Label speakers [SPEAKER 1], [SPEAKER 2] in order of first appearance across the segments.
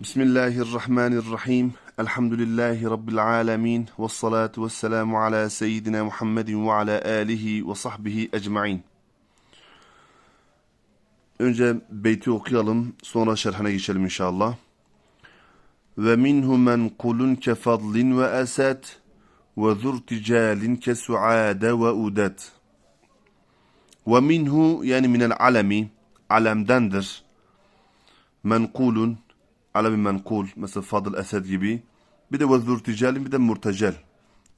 [SPEAKER 1] Bismillahirrahmanirrahim. Elhamdülillahi Rabbil alemin. Ve salatu ve selamu ala seyyidina Muhammedin ve ala alihi ve sahbihi ecma'in. Önce beyti okuyalım, sonra şerhine geçelim inşallah. Ve minhu kulun ke ve esed ve zurticalin ke suade ve udet. Ve minhu yani minel alemi, alemdendir. Menkulun, alemi menkul, mesela Fadıl Esed gibi. Bir de ve zurticalin, bir de murtecel.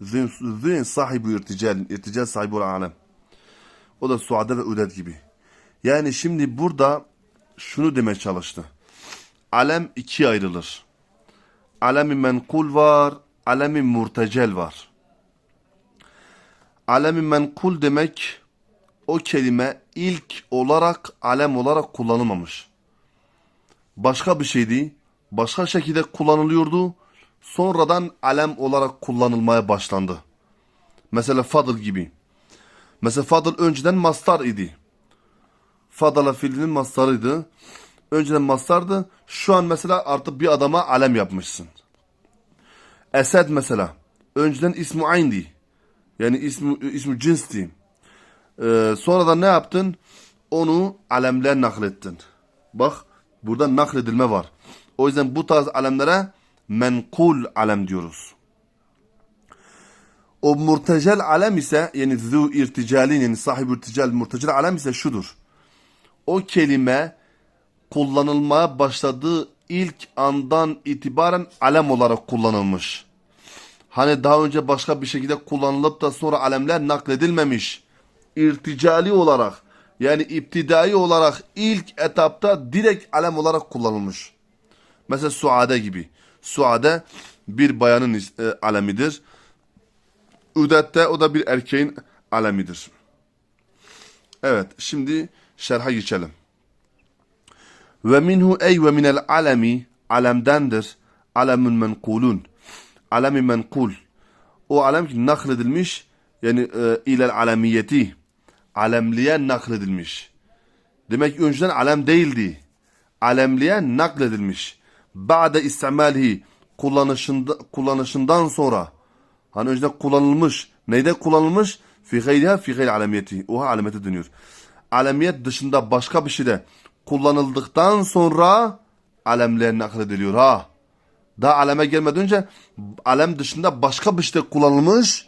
[SPEAKER 1] Zün, sahibi irticalin, irtical sahibi olan alem. O da suade ve udet gibi. Yani şimdi burada şunu demeye çalıştı. Alem ikiye ayrılır. Alemi menkul var, alemi murtecel var. Alemi menkul demek o kelime ilk olarak alem olarak kullanılmamış. Başka bir şeydi, başka şekilde kullanılıyordu, sonradan alem olarak kullanılmaya başlandı. Mesela fadıl gibi. Mesela fadıl önceden mastar idi. Fadala fiilinin mastarıydı. Önceden mastardı. Şu an mesela artık bir adama alem yapmışsın. Esed mesela. Önceden ismu ayndi. Yani ismu, ismu cinsti. Ee, sonradan ne yaptın? Onu alemler naklettin. Bak burada nakledilme var. O yüzden bu tarz alemlere menkul alem diyoruz. O murtecel alem ise yani zu irticalin yani sahib irtical murtecel alem ise şudur. O kelime kullanılmaya başladığı ilk andan itibaren alem olarak kullanılmış. Hani daha önce başka bir şekilde kullanılıp da sonra alemler nakledilmemiş. İrticali olarak yani iptidai olarak ilk etapta direkt alem olarak kullanılmış. Mesela Suade gibi. Suade bir bayanın e, alemidir. Üdette o da bir erkeğin alemidir. Evet şimdi şerha geçelim. Ve minhu ey ve minel alemi alemdendir. Alemun menkulun. Alemi menkul. O alem ki nakledilmiş yani e, ilel alemiyeti alemliğe nakledilmiş. Demek önceden alem değildi. Alemliğe nakledilmiş. Ba'de istimalihi kullanışında, kullanışından sonra hani önceden kullanılmış. Neyde kullanılmış? Fi gayriha fi gayri alemiyeti. Oha alemete dönüyor. Alemiyet dışında başka bir şeyde kullanıldıktan sonra alemliğe naklediliyor ha. Daha aleme gelmeden önce alem dışında başka bir şeyde kullanılmış.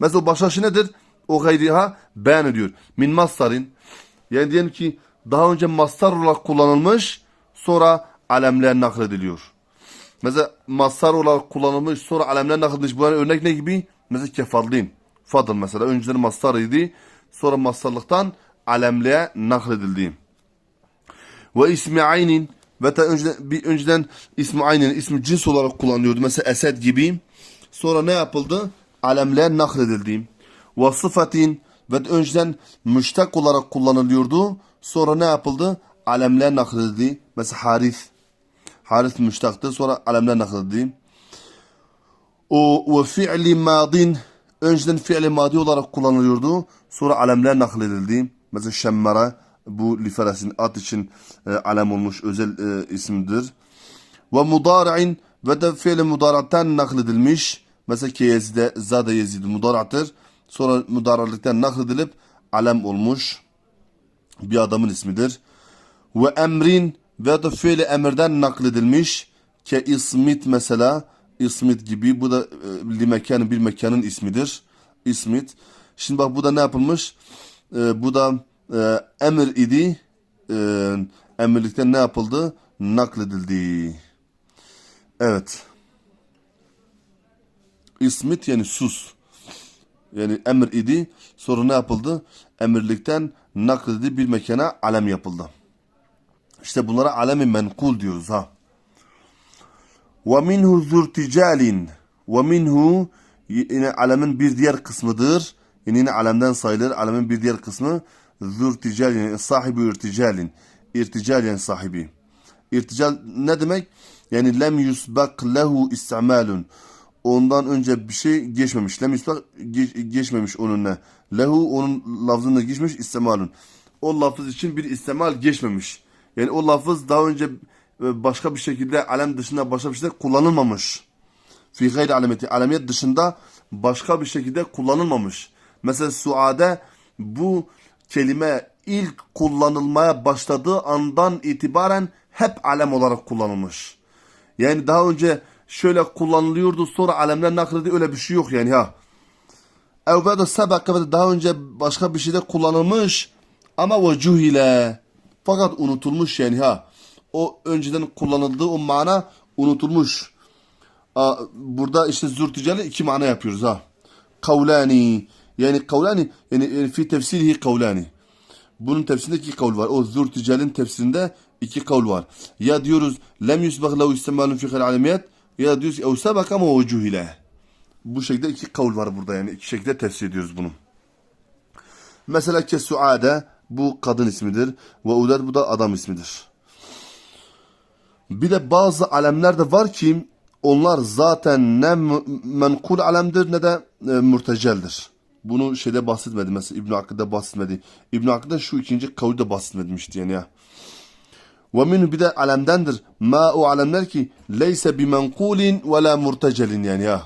[SPEAKER 1] Mesela başka şey nedir? O gayriha beyan ediyor. Min mastarin. Yani diyelim ki daha önce mastar olarak kullanılmış sonra alemler naklediliyor. Mesela mastar olarak kullanılmış sonra alemler nakledilmiş. Bu örnek ne gibi? Mesela kefadlin. Fadıl mesela. Önceden mastar idi. Sonra mastarlıktan alemliğe nakledildi. Ve ismi aynin ve de önceden, bir önceden ismi aynen ismi cins olarak kullanılıyordu. Mesela esed gibi. Sonra ne yapıldı? Alemler nakledildi. Ve sıfatin ve de önceden müştak olarak kullanılıyordu. Sonra ne yapıldı? Alemler nakledildi. Mesela haris. Haris müştaktı. Sonra alemler nakledildi. O ve fi'li madin önceden fi'li madi olarak kullanılıyordu. Sonra alemler nakledildi. Mesela şemmara bu liferasin at için e, alem olmuş özel e, isimdir. Ve mudari'in ve de fi'li mudara'tan nakledilmiş. Mesela ki yezide zade yezid mudara'tır. Sonra mudara'lıktan nakledilip alem olmuş. Bir adamın ismidir. Ve emrin ve de fi'li emirden nakledilmiş. Ke ismit mesela ismit gibi. Bu da e, li mekan bir mekanın ismidir. İsmit. Şimdi bak bu da ne yapılmış? E, bu da e, emir idi. E, emirlikten ne yapıldı? Nakledildi. Evet. İsmit yani sus. Yani emir idi. Sonra ne yapıldı? Emirlikten nakledildi bir mekana alem yapıldı. İşte bunlara alemi menkul diyoruz ha. Ve minhu zurticalin. Ve minhu yine alemin bir diğer kısmıdır. Yine alemden sayılır. Alemin bir diğer kısmı zurtical yani sahibi irticalin. İrtical yani sahibi. İrtical ne demek? Yani lem yusbak lehu istimalun. Ondan önce bir şey geçmemiş. Lem yusbak geç, geçmemiş onunla. Lehu onun lafzında geçmiş istimalun. O lafız için bir istimal geçmemiş. Yani o lafız daha önce e, başka bir şekilde alem dışında başka bir şekilde kullanılmamış. Fi gayri alameti. Alamiyet dışında başka bir şekilde kullanılmamış. Mesela suade bu kelime ilk kullanılmaya başladığı andan itibaren hep alem olarak kullanılmış. Yani daha önce şöyle kullanılıyordu sonra alemler nakledildi öyle bir şey yok yani ha. Evveda sebeke daha önce başka bir şeyde kullanılmış ama vecuh ile fakat unutulmuş yani ha. O önceden kullanıldığı o mana unutulmuş. Aa, Burada işte zürticali iki mana yapıyoruz ha. Kavlani yani kavlani yani, fi tefsirihi kavlani. Bunun tefsirinde iki kavl var. O zürticalin tefsirinde iki kavl var. Ya diyoruz lem yusbah lehu istemalun fi alemiyet ya diyoruz ev sebek ama vecuh ile. Bu şekilde iki kavl var burada yani. iki şekilde tefsir ediyoruz bunu. Mesela Kesuade bu kadın ismidir. Ve Udad bu da adam ismidir. Bir de bazı alemler de var ki onlar zaten ne menkul alemdir ne de e, mürteceldir. Bunu şeyde bahsetmedi mesela İbn Akı'da bahsetmedi. İbn Akı'da şu ikinci kavulde bahsetmemişti yani ya. Ve minhu bir de alemdendir. Ma o alemler ki leyse bi menkulin ve la murtecelin yani ya.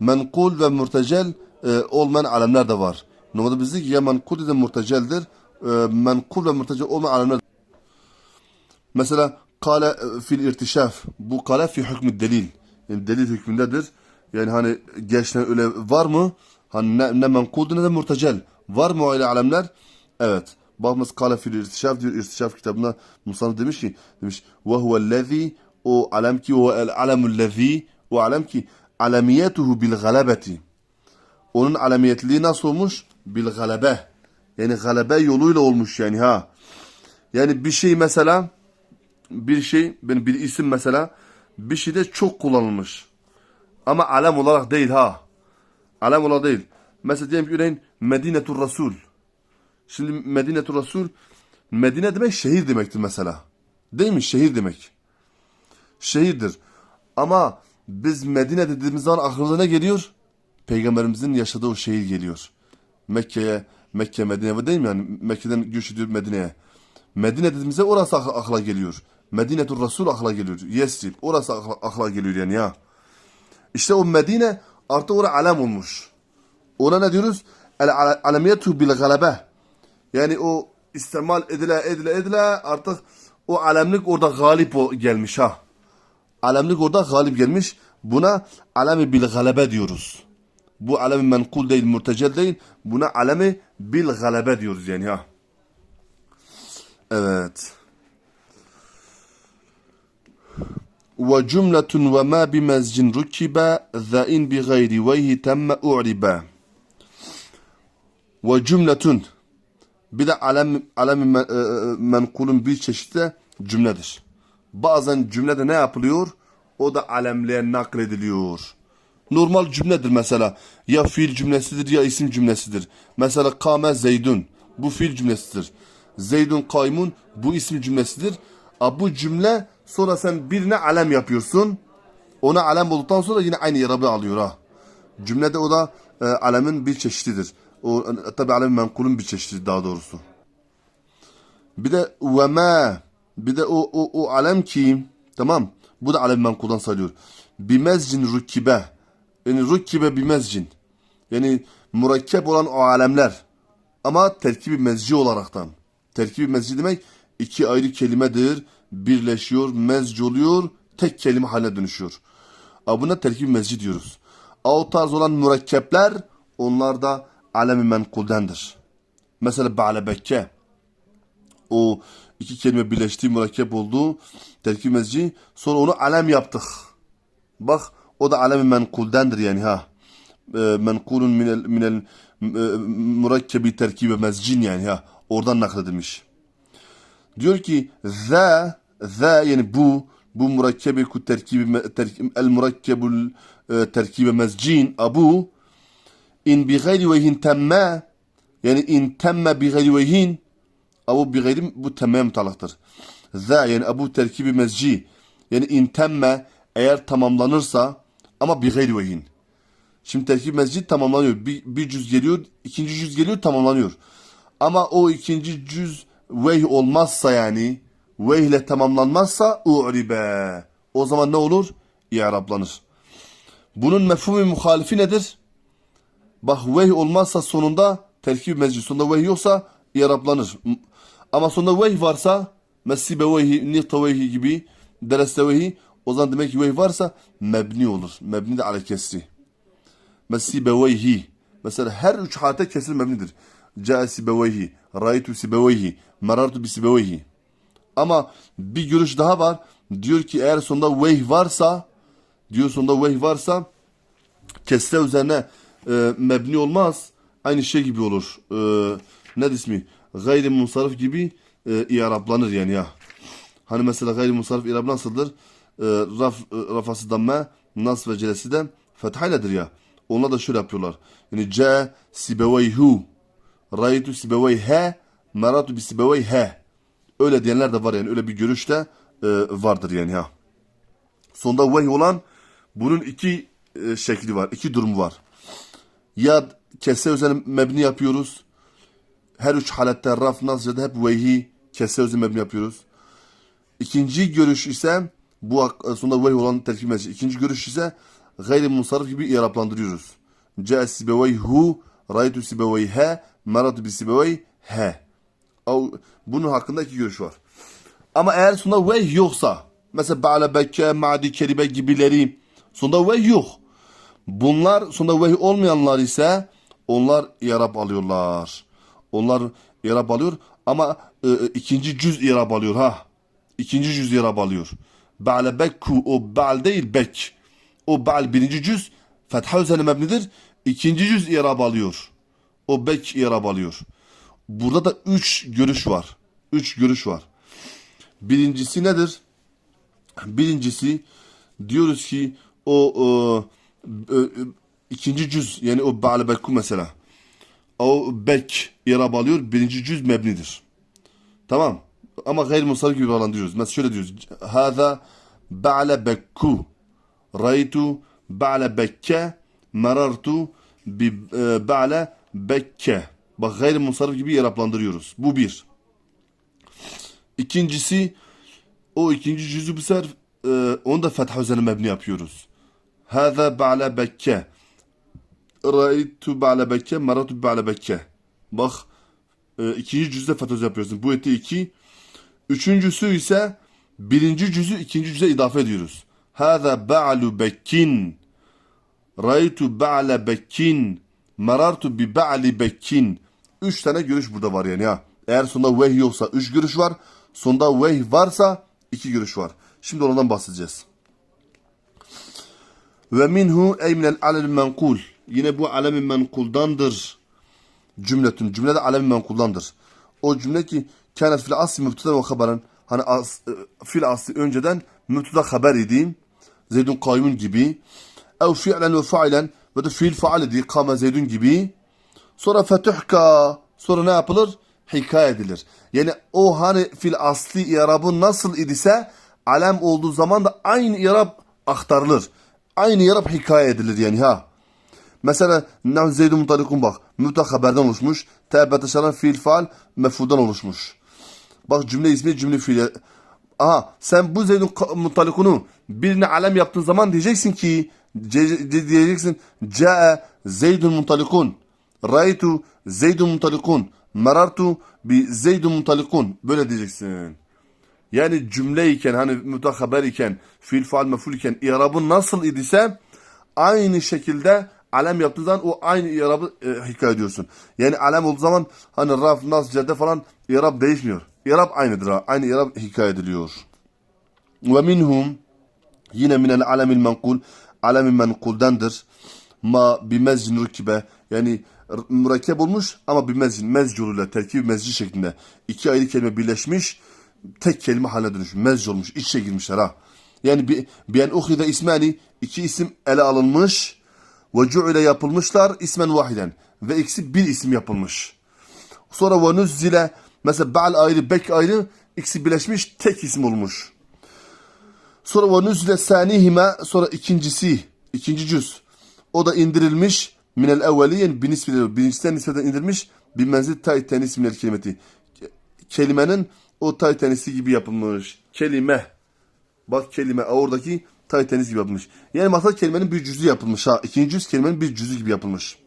[SPEAKER 1] Menkul ve murtecel e, olmayan alemler de var. Normalde bizde ya menkul de murteceldir. E, menkul ve murtecel olmayan alemler Mesela kale e, fil irtişaf. Bu kale fi hükmü delil. Yani delil hükmündedir. Yani hani geçten öyle var mı? Hani ne, ne menkuldu ne de murtecel. Var mı öyle alemler? Evet. Bakmaz kale fil irtişaf diyor. İrtişaf kitabında Musa demiş ki demiş ve huvellezî o alem ki o el alemüllezî o alem ki alemiyetuhu bil galabeti. Onun alemiyetliği nasıl olmuş? Bil galebe. Yani galebe yoluyla olmuş yani ha. Yani bir şey mesela bir şey, ben bir isim mesela bir şeyde çok kullanılmış. Ama alem olarak değil ha. Alem olarak değil. Mesela diyelim ki örneğin Medinetur Resul. Şimdi Medinetur Resul Medine demek şehir demektir mesela. Değil mi? Şehir demek. Şehirdir. Ama biz Medine dediğimiz zaman aklımıza ne geliyor? Peygamberimizin yaşadığı o şehir geliyor. Mekke'ye, Mekke, Medine değil mi? Yani Mekke'den göç ediyor Medine'ye. Medine dediğimizde orası akla, geliyor. Medinetur Resul akla geliyor. Yesrib orası akla, akla geliyor yani ya. İşte o Medine artık orada alem olmuş. Ona ne diyoruz? El alemiyetu bil galebe. Yani o istemal edile edile edile artık o alemlik orada galip o- gelmiş ha. Alemlik orada galip gelmiş. Buna alemi bil galebe diyoruz. Bu alemi menkul değil, murtecel değil. Buna alemi bil galebe diyoruz yani ha. Evet. Ve cümletun ve ma bimezcin rukiba zain bi gayri veyhi temme u'riba. Ve cümletun bir de alem, alem men, e, e, menkulun bir çeşidi cümledir. Bazen cümlede ne yapılıyor? O da alemliğe naklediliyor. Normal cümledir mesela. Ya fiil cümlesidir ya isim cümlesidir. Mesela kame zeydun. Bu fiil cümlesidir. Zeydun kaymun bu isim cümlesidir. A, bu cümle sonra sen birine alem yapıyorsun. Ona alem olduktan sonra yine aynı yarabı alıyor ha. Cümlede o da e, alemin bir çeşididir. O e, tabi alemin menkulun bir çeşidi daha doğrusu. Bir de ve bir de o, o, o alem ki tamam bu da alem menkuldan sayılıyor. Bimezcin rukibe yani rukibe bimezcin yani murakkep olan o alemler ama terkibi mezci olaraktan. Terkibi mezci demek iki ayrı kelimedir. Birleşiyor, mezci oluyor, tek kelime haline dönüşüyor. A buna terkibi mezci diyoruz. A o tarz olan mürekkepler onlar da alemi menkuldendir. Mesela ba'lebekke o iki kelime birleştiği mürekkep olduğu terkib mezci sonra onu alem yaptık. Bak o da alemi menkuldendir yani ha. E, menkulun minel, minel e, mürekkebi terkibe mezcin yani ha. Oradan nakledilmiş. Diyor ki za za yani bu bu murakkebi ku terkibi terkib, el murakkebul e, terkibe mezcin abu in bi gayri vejhin temme yani in temme bi gayri vejhin Abu bi gayri bu temme mutalaktır. Za yani abu terkibi mezci yani in temme eğer tamamlanırsa ama bi gayri vejhin. Şimdi terkib mezci tamamlanıyor. Bir, bir cüz geliyor, ikinci cüz geliyor tamamlanıyor. Ama o ikinci cüz veyh olmazsa yani ve ile tamamlanmazsa u'ribe. O zaman ne olur? İ'rablanır. Bunun mefhumi muhalifi nedir? Bak veh olmazsa sonunda terkib meclis. Sonunda veh yoksa i'rablanır. Ama sonunda veh varsa mesibe vehi, nihta vehi gibi dereste vehi o zaman demek ki veh varsa mebni olur. Mebni de ala kesri. Mesibe vehi. Mesela her üç halde kesir mebnidir. Ca'a sibeveyhi, raytu sibeveyhi, marartu bi sibeveyhi. Ama bir görüş daha var. Diyor ki eğer sonunda veh varsa diyor sonunda veh varsa kesre üzerine e, mebni olmaz. Aynı şey gibi olur. E, ne ismi? Gayri munsarif gibi e, i'rablanır yani ya. Hani mesela gayri munsarif i'rab nasıldır? E, raf, e, rafası damme, nas ve celesi de fethayledir ya. Onlar da şöyle yapıyorlar. Yani ce sibeveyhu, raytu sibeveyhe, meratu bi sibeveyhe. Öyle diyenler de var yani. Öyle bir görüş de e, vardır yani ha. Sonda veh olan bunun iki e, şekli var. iki durum var. Ya kesse üzerine mebni yapıyoruz. Her üç halette raf, nascada hep vehi kesse üzerine mebni yapıyoruz. İkinci görüş ise bu sonunda veh olan terkib meclis. İkinci görüş ise gayri munsarif gibi i'raplandırıyoruz. Ca'a sibeveyhu, raytu sibeveyhe, meratu bi sibeveyhe. Bunun hakkında iki görüş var. Ama eğer sonunda veh yoksa mesela ba'le bekke, ma'di keribe gibileri sonunda veh yok. Bunlar sonunda veh olmayanlar ise onlar yarab alıyorlar. Onlar yarab alıyor ama e, e, ikinci cüz yarab alıyor ha. İkinci cüz yarab alıyor. Ba'le bekku o ba'l değil bek. O ba'l birinci cüz fetha üzerine mebnidir. İkinci cüz yarab alıyor. O bek yarab alıyor. Burada da üç görüş var. Üç görüş var. Birincisi nedir? Birincisi diyoruz ki o, e, e, ikinci cüz yani o ba'le bekku mesela. O bek irab alıyor. Birinci cüz mebnidir. Tamam. Ama gayr musarif gibi bağlandırıyoruz. Mesela şöyle diyoruz. Hâzâ ba'le bekku. Raytu ba'le bekke. Merartu e, ba'le bekke. Bak gayr musarif gibi iraplandırıyoruz. Bu bir. İkincisi o ikinci cüzü bu sefer e, onu da fetha üzerine mebni yapıyoruz. Hâzâ ba'le bekke. Ra'aytu ba'le bekke, maratu ba'le bekke. Bak e, ikinci cüzde fetha yapıyorsun. Bu eti iki. Üçüncüsü ise birinci cüzü ikinci cüze idafe ediyoruz. Hâzâ ba'lu bekkin. Ra'aytu ba'le bekkin. Marartu bi ba'li bekkin. Üç tane görüş burada var yani ya. Eğer sonunda veh yoksa üç görüş var. Sonunda veh varsa iki görüş var. Şimdi ondan bahsedeceğiz. Ve minhu ey minel alel menkul. Yine bu alemi menkuldandır. Cümletün. Cümle de alemi menkuldandır. O cümle ki kânet fil asli mübteda ve haberen. Hani as, fil asli önceden mübteda haber idi. Zeydun kaymun gibi. Ev fi'len ve failen ve de fiil faal idi. Kame zeydun gibi. Sonra fetuhka. Sonra ne yapılır? Hikaye edilir. Yani o hani fil asli irabı nasıl idise alem olduğu zaman da aynı irab aktarılır. Aynı irab hikaye edilir yani ha. Mesela Zeydun Mutalikun bak. Müta haberden oluşmuş. Tebet aşaran fiil faal mefuldan oluşmuş. Bak cümle ismi cümle fiili. Aha sen bu Zeydun Mutalikun'u birine alem yaptığın zaman diyeceksin ki ce- ce- diyeceksin Ca'e Zeydun Mutalikun. Raytu Zeydun Mutalikun. Merartu bi Zeydun Mutalikun. Böyle diyeceksin. Yani cümleyken hani mütehaber iken, fiil faal meful iken i'rabı nasıl idiyse aynı şekilde alem yaptığı zaman o aynı i'rabı e, hikaye ediyorsun. Yani alem olduğu zaman hani raf, nas, cedde falan i'rab değişmiyor. İ'rab aynıdır. Aynı i'rab hikaye ediliyor. Ve minhum yine minel alemil menkul alemi menkuldendir. Ma bimezcin rükibe yani mürekkep olmuş ama bir mezcin, mezculuyla terkib mezci şeklinde iki ayrı kelime birleşmiş tek kelime haline dönüşmüş. Mezc olmuş. iç içe girmişler ha. Yani bir bien uhide ismani iki isim ele alınmış ve cu'ile yapılmışlar ismen vahiden ve ikisi bir isim yapılmış. Sonra ve nuzzile mesela ba'l ayrı bek ayrı ikisi birleşmiş tek isim olmuş. Sonra ve nuzle sanihime sonra ikincisi ikinci cüz. O da indirilmiş minel evveliyen binisbile birincisinden nispeten indirilmiş bir menzil tay tenis minel kelimeti. Kelimenin o tay tenisi gibi yapılmış. Kelime. Bak kelime oradaki tay tenis gibi yapılmış. Yani masal kelimenin bir cüzü yapılmış ha. İkinci cüz kelimenin bir cüzü gibi yapılmış.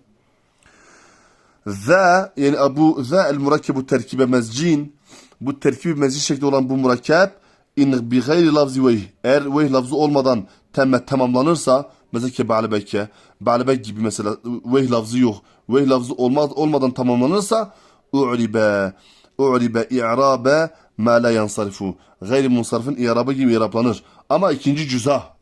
[SPEAKER 1] Za yani bu za el murakkebu terkibe mezcin. Bu terkibi mezcin şekli olan bu murakkep in bi gayri lafzi veyh. Eğer veyh lafzı olmadan temme tamamlanırsa mesela ki ba'lebekke ba'lebek gibi mesela veyh lafzı yok. Veyh lafzı olmaz, olmadan tamamlanırsa u'ribe u'ribe i'rabe ma la yansarifu. Gayri munsarifin i'rabı gibi i'raplanır. Ama ikinci cüza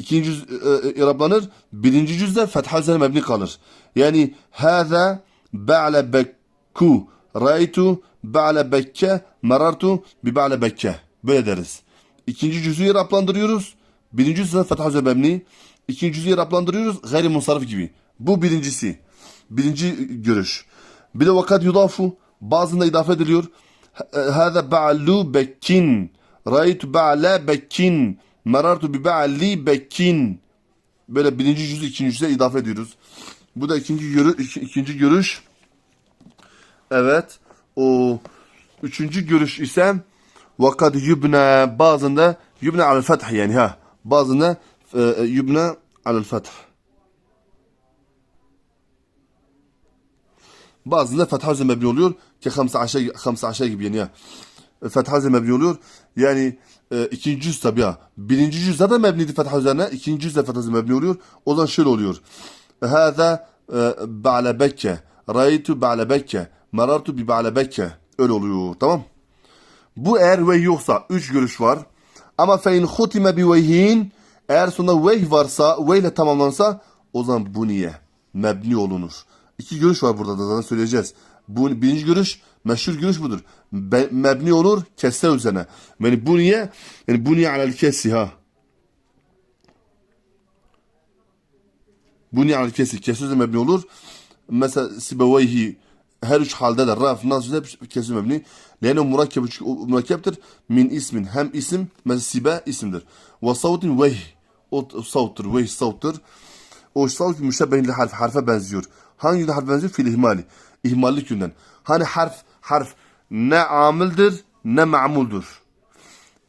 [SPEAKER 1] İkinci cüz e, e, iraplanır. Birinci cüzde fetha üzerine mebni kalır. Yani hâzâ ba'le bekku raytu ba'le bekke marartu bi ba'le bekke. Böyle deriz. İkinci cüzü iraplandırıyoruz. Birinci cüzde fetha mebni. İkinci cüzü iraplandırıyoruz. Gayri munsarif gibi. Bu birincisi. Birinci görüş. Bir de vakat yudafu. Bazında idafe ediliyor. Hâzâ ba'lu bekkin. Raytu ba'le bekkin. Merartu bi ba'li bekkin. Böyle birinci cüzü ikinci cüze idafe ediyoruz. Bu da ikinci görüş. ikinci görüş. Evet. O üçüncü görüş ise vakad yubna bazında yubna alel feth yani ha. Bazında e, yubna alel feth. Bazında fetha mebni oluyor ki 15 15 gibi yani ya. Fetha mebni oluyor. Yani e, ikinci cüz tabi ya. Birinci cüz zaten mebniydi fetha üzerine. İkinci cüz de fetha mebni oluyor. O zaman şöyle oluyor. Hâzâ e, ba'le bekke. Raytu ba'le bekke. Marartu bi ba'le bekke. Öyle oluyor. Tamam. Bu eğer vey yoksa üç görüş var. Ama fein hutime bi veyhin eğer sonunda vey varsa, vey ile tamamlansa o zaman bu niye? Mebni olunur. İki görüş var burada da zaten söyleyeceğiz. Bu birinci görüş, meşhur görüş budur. Be, mebni olur kesse üzerine. Yani bu niye? Yani bu niye alel kesi ha? Bu niye alel kesi? Kesse üzerine mebni olur. Mesela sibeveyhi her üç halde de raf, nasıl hep kesi mebni. Lene murakkep, murakkeptir. Min ismin. Hem isim, mesela sibe isimdir. Ve savtin veyh. O savttur, veyh savttur. O savt müşebbehin li harf, harfe benziyor. Hangi harf benziyor? Fil ihmali. İhmallik yüzünden. Hani harf, harf ne amildir ne ma'muldur.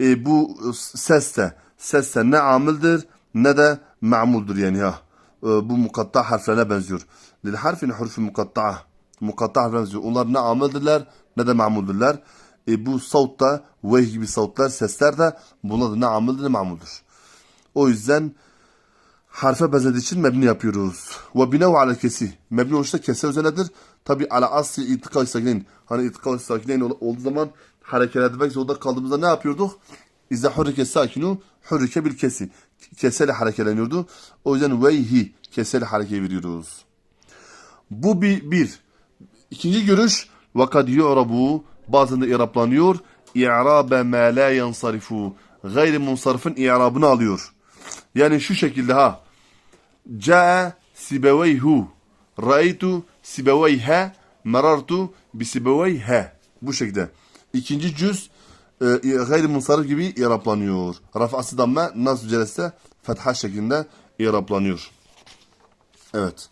[SPEAKER 1] E, bu seste, seste ne amildir ne de ma'muldur yani ha. E, bu mukatta harflerine benziyor. Lil harfin hurfi mukatta'a. Mukatta harflerine benziyor. Onlar ne amildirler ne de ma'muldurlar. E, bu savutta veh gibi savutlar, sesler de bunlar da ne amildir ne ma'muldur. O yüzden harfe benzediği için mebni yapıyoruz. Ve binev ala kesi. Mebni oluşta kese üzerinedir. Tabi ala asli itika sakinen. Hani itika sakinen ol- olduğu zaman hareket etmek zorunda kaldığımızda ne yapıyorduk? İzle hurrike sakinu hurrike bil kesi. Keseyle harekeleniyordu. O yüzden veyhi keseyle hareket veriyoruz. Bu bir, bir. İkinci görüş vakad yu'rabu bazında i'raplanıyor. İ'rabe ma la yansarifu. Gayri munsarifin i'rabını alıyor. Yani şu şekilde ha. Ca'a sibeveyhu. Ra'aytu sibeveyha. Marartu bi sibeveyha. Bu şekilde. İkinci cüz gayri munsarif gibi i'raplanıyor. Rafa'sı damme nasb celeste fetha şeklinde i'raplanıyor. Evet.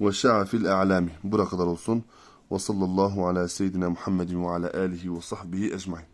[SPEAKER 1] Ve şa'a fil a'lami. Buraya kadar olsun. Ve sallallahu ala seyyidina Muhammedin ve ala alihi ve sahbihi ecmain.